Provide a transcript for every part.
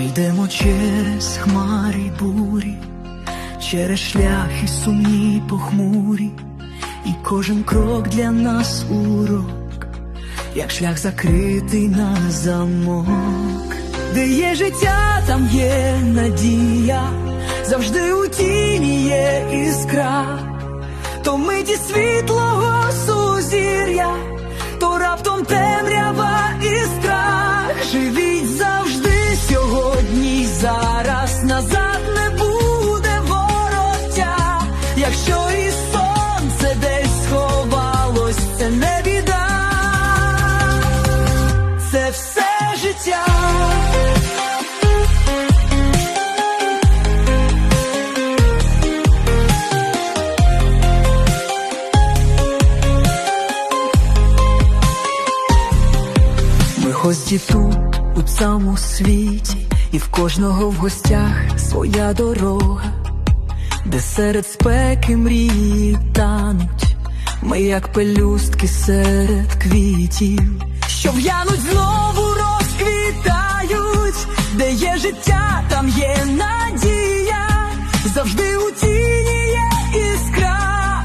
Йдемо через хмари й бурі, через шляхи сумні й похмурі, і кожен крок для нас урок, як шлях закритий на замок, де є життя, там є надія, завжди у тіні є іскра, то миті світлого сузір'я, то раптом темрява якщо і сонце десь сховалось, це не біда, це все життя. Ми гості тут, у цьому світі, і в кожного в гостях своя дорога, де серед спеки мрії тануть, ми як пелюстки серед квітів, що в'януть знову розквітають, де є життя, там є надія, завжди у тіні є іскра,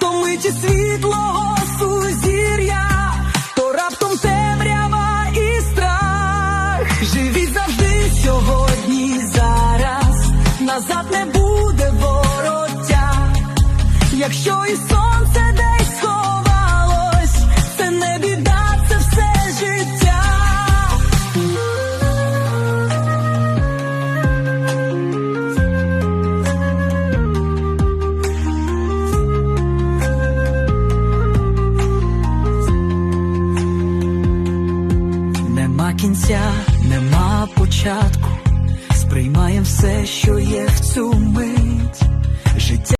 то миті світлого сузір'я, то раптом темрява і страх. Живіть завжди сьогодні, зараз назад не буде вороття, якщо і сонце десь сховалось, це не біда, це все життя. Нема кінця, нема початку, сприймаємо все, що є в цю мить. Життя